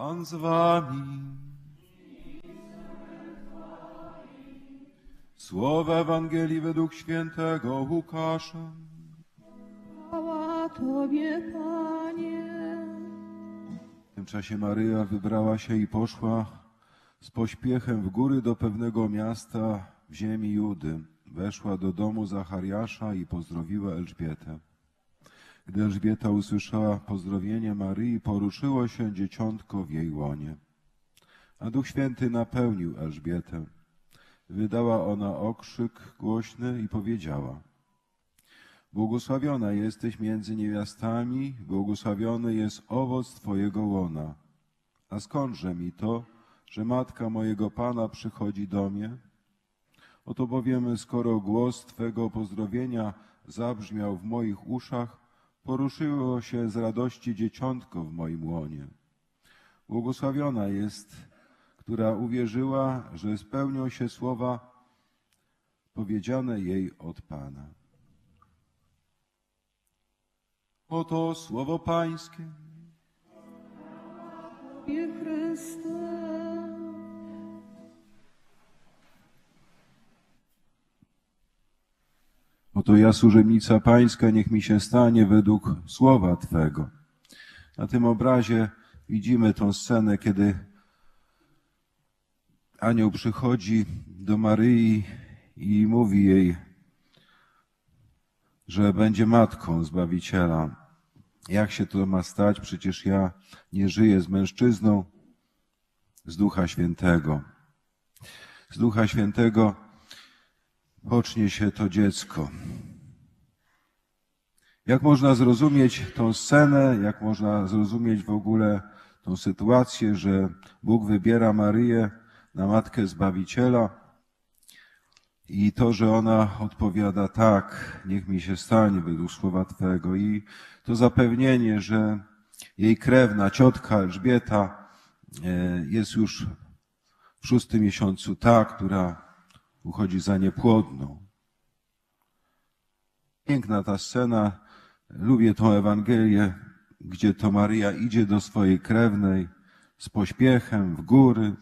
Pan z wami. Słowa Ewangelii według świętego Łukasza. Chwała Tobie, Panie. W tym czasie Maryja wybrała się i poszła z pośpiechem w góry do pewnego miasta w ziemi Judy. Weszła do domu Zachariasza i pozdrowiła Elżbietę. Gdy Elżbieta usłyszała pozdrowienie Maryi, poruszyło się dzieciątko w jej łonie. A Duch Święty napełnił Elżbietę. Wydała ona okrzyk głośny i powiedziała – Błogosławiona jesteś między niewiastami, błogosławiony jest owoc Twojego łona. A skądże mi to, że matka mojego Pana przychodzi do mnie? Oto bowiem, skoro głos Twego pozdrowienia zabrzmiał w moich uszach, poruszyło się z radości dzieciątko w moim łonie. Błogosławiona jest, która uwierzyła, że spełnią się słowa powiedziane jej od Pana. Oto słowo Pańskie. Chryste. Oto ja, służebnica Pańska, niech mi się stanie według słowa Twego. Na tym obrazie widzimy tą scenę, kiedy anioł przychodzi do Maryi i mówi jej, że będzie matką Zbawiciela. Jak się to ma stać? Przecież ja nie żyję z mężczyzną, z Ducha Świętego. Z Ducha Świętego pocznie się to dziecko. Jak można zrozumieć tą scenę, jak można zrozumieć w ogóle tą sytuację, że Bóg wybiera Maryję na matkę Zbawiciela i to, że ona odpowiada tak, niech mi się stanie według słowa Twego i to zapewnienie, że jej krewna, ciotka Elżbieta e, jest już w szóstym miesiącu ta, która uchodzi za niepłodną. Piękna ta scena. Lubię tą Ewangelię, gdzie to Maryja idzie do swojej krewnej z pośpiechem w góry.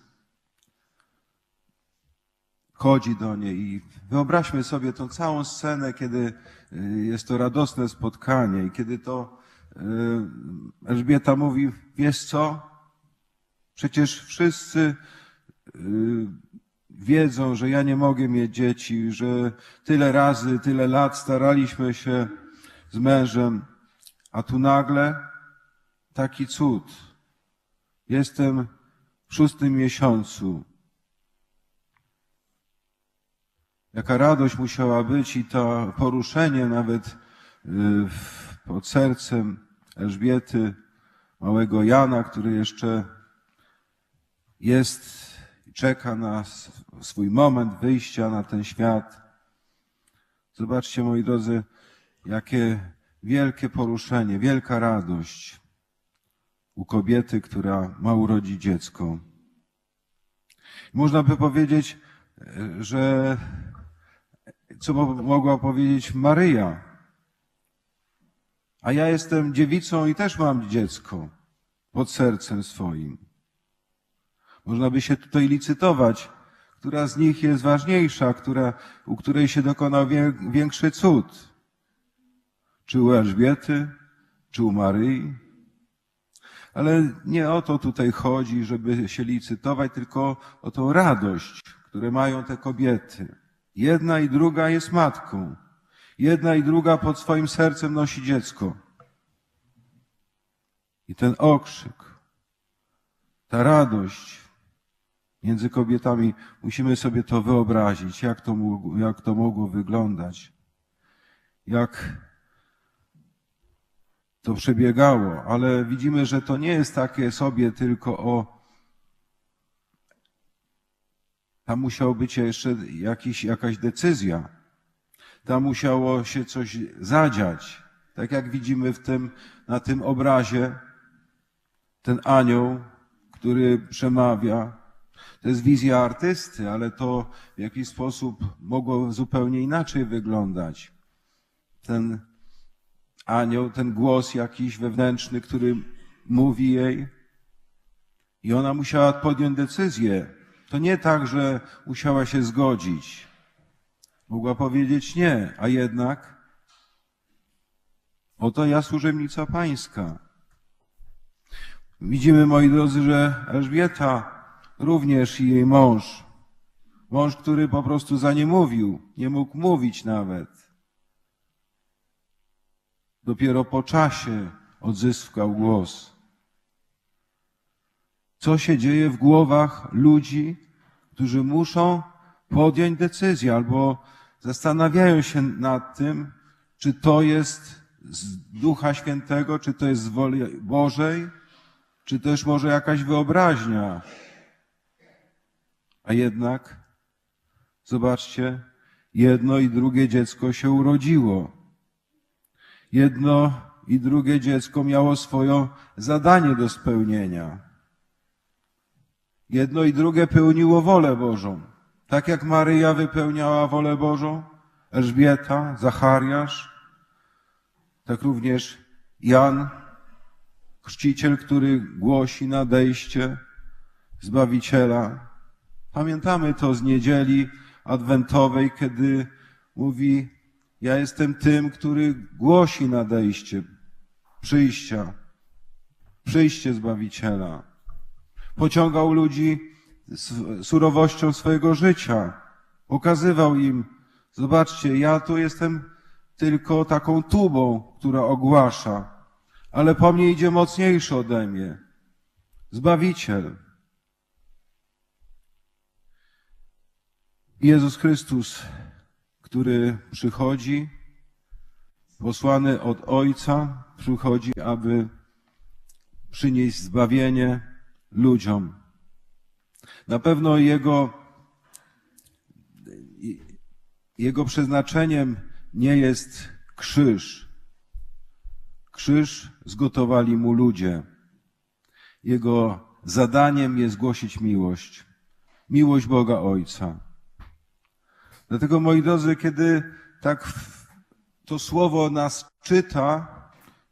Chodzi do niej i wyobraźmy sobie tą całą scenę, kiedy y, jest to radosne spotkanie i kiedy to y, Elżbieta mówi, wiesz co? Przecież wszyscy y, wiedzą, że ja nie mogę mieć dzieci, że tyle razy, tyle lat staraliśmy się z mężem, a tu nagle taki cud. Jestem w szóstym miesiącu. Jaka radość musiała być i to poruszenie nawet y, pod sercem Elżbiety, małego Jana, który jeszcze jest czeka na swój moment wyjścia na ten świat. Zobaczcie, moi drodzy, jakie wielkie poruszenie, wielka radość u kobiety, która ma urodzić dziecko. Można by powiedzieć, że co mo- mogła powiedzieć Maryja. A ja jestem dziewicą i też mam dziecko pod sercem swoim. Można by się tutaj licytować, która z nich jest ważniejsza, która, u której się dokonał wię, większy cud. Czy u Elżbiety, czy u Maryi. Ale nie o to tutaj chodzi, żeby się licytować, tylko o tą radość, które mają te kobiety. Jedna i druga jest matką. Jedna i druga pod swoim sercem nosi dziecko. I ten okrzyk, ta radość między kobietami, musimy sobie to wyobrazić, jak to, mogło, jak to mogło wyglądać. Jak to przebiegało, ale widzimy, że to nie jest takie sobie tylko o. Tam musiało być jeszcze jakiś, jakaś decyzja. Tam musiało się coś zadziać. Tak jak widzimy w tym, na tym obrazie, ten anioł, który przemawia. To jest wizja artysty, ale to w jakiś sposób mogło zupełnie inaczej wyglądać. Ten anioł, ten głos jakiś wewnętrzny, który mówi jej, I ona musiała podjąć decyzję. To nie tak, że musiała się zgodzić. Mogła powiedzieć nie, a jednak oto ja służebnica pańska. Widzimy, moi drodzy, że Elżbieta również i jej mąż, mąż, który po prostu za nie mówił, nie mógł mówić nawet. Dopiero po czasie odzyskał głos. Co się dzieje w głowach ludzi, którzy muszą podjąć decyzję albo zastanawiają się nad tym, czy to jest z Ducha Świętego, czy to jest z woli Bożej, czy też może jakaś wyobraźnia. A jednak, zobaczcie, jedno i drugie dziecko się urodziło. Jedno i drugie dziecko miało swoje zadanie do spełnienia. Jedno i drugie pełniło wolę Bożą. Tak jak Maryja wypełniała wolę Bożą, Elżbieta, Zachariasz, tak również Jan, chrzciciel, który głosi nadejście Zbawiciela. Pamiętamy to z niedzieli adwentowej, kiedy mówi, ja jestem tym, który głosi nadejście, przyjścia, przyjście Zbawiciela. Pociągał ludzi surowością swojego życia. Pokazywał im, zobaczcie, ja tu jestem tylko taką tubą, która ogłasza, ale po mnie idzie mocniejszy ode mnie. Zbawiciel. Jezus Chrystus, który przychodzi, posłany od Ojca, przychodzi, aby przynieść zbawienie ludziom. Na pewno Jego, Jego przeznaczeniem nie jest krzyż. Krzyż zgotowali Mu ludzie. Jego zadaniem jest głosić miłość. Miłość Boga Ojca. Dlatego, moi drodzy, kiedy tak to słowo nas czyta,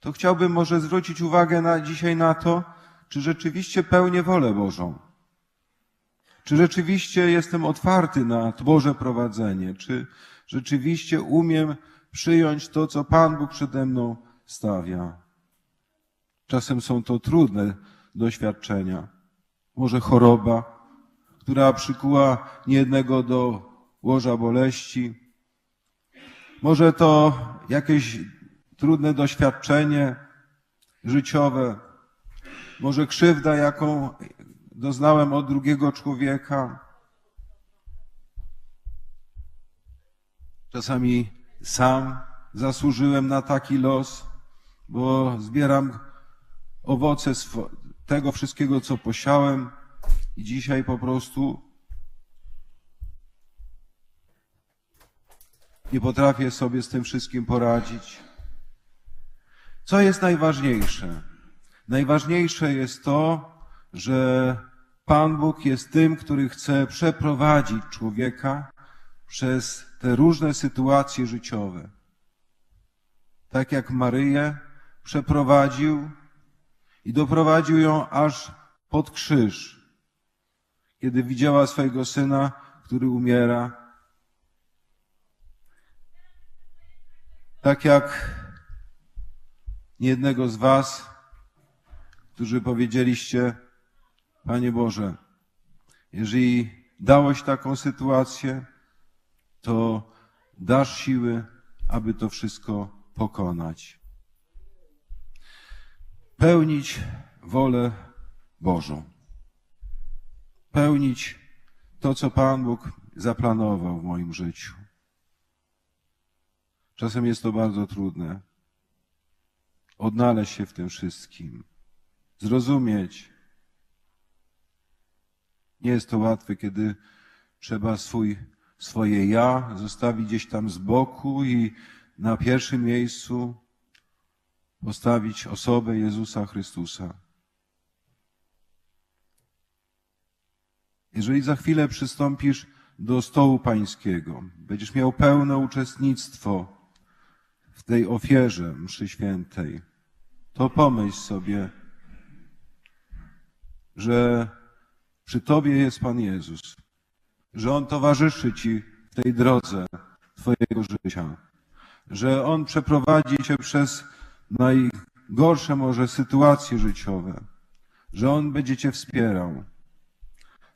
to chciałbym może zwrócić uwagę na, dzisiaj na to, czy rzeczywiście pełnię wolę Bożą. Czy rzeczywiście jestem otwarty na Boże prowadzenie? Czy rzeczywiście umiem przyjąć to, co Pan Bóg przede mną stawia? Czasem są to trudne doświadczenia. Może choroba, która przykuła niejednego do łoża boleści. Może to jakieś trudne doświadczenie życiowe. Może krzywda, jaką doznałem od drugiego człowieka. Czasami sam zasłużyłem na taki los, bo zbieram owoce tego wszystkiego, co posiałem i dzisiaj po prostu nie potrafię sobie z tym wszystkim poradzić. Co jest najważniejsze? Najważniejsze jest to, że Pan Bóg jest tym, który chce przeprowadzić człowieka przez te różne sytuacje życiowe. Tak jak Maryję przeprowadził i doprowadził ją aż pod krzyż, kiedy widziała swojego syna, który umiera. Tak jak niejednego z Was, którzy powiedzieliście, Panie Boże, jeżeli dałeś taką sytuację, to dasz siły, aby to wszystko pokonać. Pełnić wolę Bożą. Pełnić to, co Pan Bóg zaplanował w moim życiu. Czasem jest to bardzo trudne. Odnaleźć się w tym wszystkim. Zrozumieć. Nie jest to łatwe, kiedy trzeba swój, swoje ja zostawić gdzieś tam z boku i na pierwszym miejscu postawić osobę Jezusa Chrystusa. Jeżeli za chwilę przystąpisz do stołu pańskiego, będziesz miał pełne uczestnictwo w tej ofierze mszy świętej, to pomyśl sobie, że przy Tobie jest Pan Jezus, że On towarzyszy Ci w tej drodze Twojego życia, że On przeprowadzi Cię przez najgorsze może sytuacje życiowe, że On będzie Cię wspierał,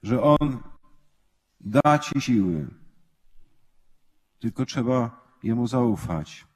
że On da Ci siły. Tylko trzeba Jemu zaufać.